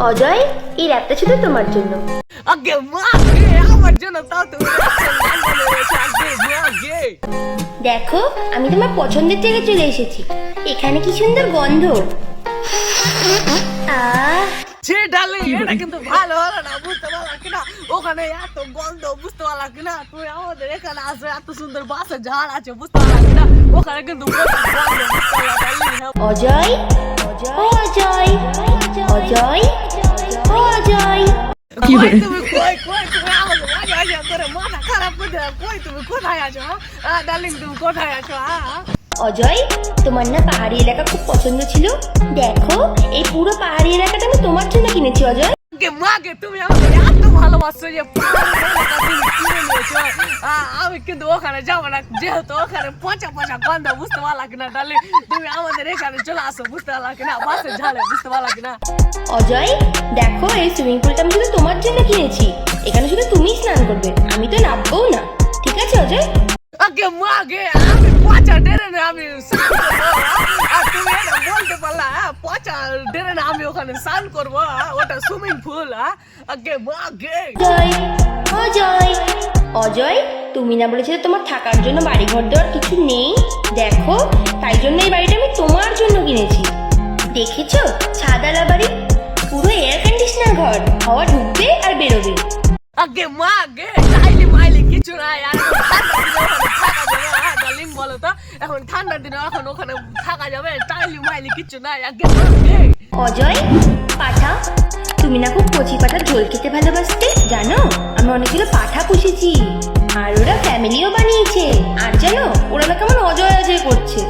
অজয় এই র্যাপটা শুধু তোমার জন্য। আগে মা আমার জন্য তাও তুমি দেখো আমি তোমার পছন্দের জায়গায় চলে এসেছি। এখানে কি সুন্দর গন্ধ। আহ। সে ডালে এটা কিন্তু ভালো হলো না বুঝতে পারলাম কিনা? ওখানে এত গন্ধ বুঝতে পারলাম কিনা? তুমি আমাদের এখানে এত সুন্দর ঝাড় আছে বুঝতে পারলাম কিনা? ওখানে কিন্তু হ্যাঁ। অজয় অজয়। অজয় অজয়। কই তুমি কই কই তুমি আমাকে মাঝে মাঝে করে মাথা খারাপ করে কই তুমি কোথায় আছো হ্যাঁ? ডার্লিং তুমি কোথায় আছো হ্যাঁ? অজয় তোমার না পাহাড়ি এলাকা খুব পছন্দ ছিল। দেখো এই পুরো পাহাড়ি এলাকাটা আমি তোমার জন্য কিনেছি অজয়। মাকে তুমি আমাকে এত ভালোবাসছো যে তুমি আমি কিন্তু ওখানে যাব না। যেহেতু ওখানে পচা পচা গন্ধ বুঝতে পারলা কিনা ডার্লিং তুমি আমাদের এখানে চলে আসো বুঝতে পারলা কিনা? বাসে ঝালে বুঝতে পারলা কিনা? অজয় দেখো এই সুইমিং পুলটা আমি শুধু তোমার জন্য কিনেছি। এখানে শুধু তুমিই স্নান করবে আমি তো নামবও না। ঠিক আছে অজয়? আগে মাগে আমি পচা আমি করব। আর তুমি বলতে পারলা হ্যাঁ? পচা ডেরেনে আমি ওখানে স্নান করব হ্যাঁ? ওটা সুইমিং পুল আগে মাগে অজয় অজয় তুমি না বলেছিলে তোমার থাকার জন্য বাড়ি ঘর দেওয়ার কিছু নেই? দেখো তাই জন্য এই বাড়িটা আমি তোমার জন্য কিনেছি। দেখেছ? ছাদালা বাড়ি পুরো এয়ার কন্ডিশনার ঘর হাওয়া ঢুকবে আর বেরোবে। আগে মাগে টাইলি মাইলি কিছু নাই আর বলো তো। এখন ঠান্ডার দিনে এখন ওখানে থাকা যাবে টাইলি মাইলি কিছু নাই আগে অজয় পাঠা তুমি না খুব কচি পাঠার ঝোল খেতে ভালোবাসতে? জানো? আমি অনেকগুলো পাঠা পুষেছি। আর ওরা ফ্যামিলিও বানিয়েছে। আর জানো ওরা না কেমন অজয় অজয় করছে।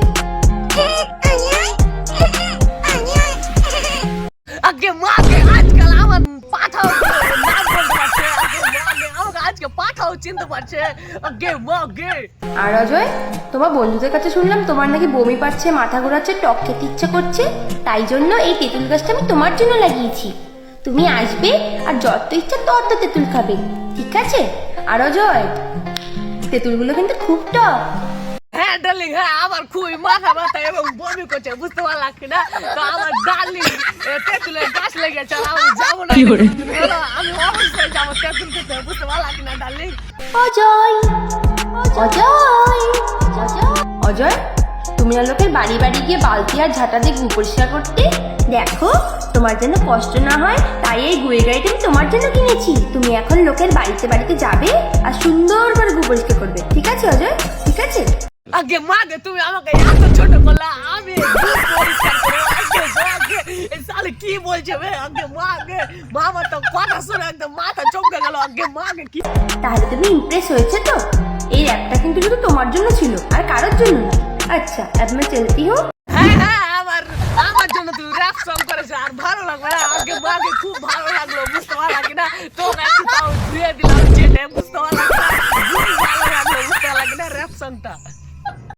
আগে মাগে আজকাল আমার পাঠাও আজকে পাঠাও চিনতে পারছে। মাগে আর অজয় তোমার বন্ধুদের কাছে শুনলাম তোমার নাকি বমি পাচ্ছে মাথা ঘোরাচ্ছে টক খেতে ইচ্ছে করছে। তাই জন্য এই তেঁতুল গাছটা আমি তোমার জন্য লাগিয়েছি। তুমি আসবে আর যত ইচ্ছা তত তেঁতুল খাবে। ঠিক আছে? আর অজয় তেঁতুলগুলো কিন্তু খুব টক। হ্যাঁ ডার্লিং হ্যাঁ আমার খুবই মাথা ব্যথা এবং বমি করছে বুঝতে পারলাম না? তো আমার ডার্লিং তেঁতুলের গাছ লেগেছে আর আমি যাব না। আমি অবশ্যই যাব তেঁতুল খেতে বুঝতে পারলাম না ডার্লিং অজয় অজয় অজয়। তুমি না লোকের বাড়ি বাড়ি গিয়ে বালতি আর ঝাঁটা দিয়ে গু পরিষ্কার করতে? দেখো তোমার জন্য কষ্ট না হয় তাই এই গুয়ে গাড়িটা আমি তোমার জন্য কিনেছি। তুমি এখন লোকের বাড়িতে বাড়িতে যাবে আর সুন্দর করে গু পরিষ্কার করবে। ঠিক আছে অজয়? ঠিক আছে? আগে মাগে তুমি আমাকে এত ছোট করলা আমি সালে কি বলছে বে? আগে মাগে মামা তো কথা শুনে একদম মাথা চমকে গেল। আগে মাগে কি তাহলে তুমি ইমপ্রেস হয়েছে তো? এই অ্যাপটা কিন্তু শুধু তোমার জন্য ছিল আর কারোর জন্য না। আচ্ছা অ্যাপ মে চলতি হো হ্যাঁ হ্যাঁ আমার আমার জন্য তুই র্যাপ সং করেছে আর ভালো লাগল হ্যাঁ, আগে মাগে খুব ভালো লাগল বুঝতে পারলাম কিনা তোকে একটু তাও দিয়ে দিলাম যেটা বুঝতে পারলাম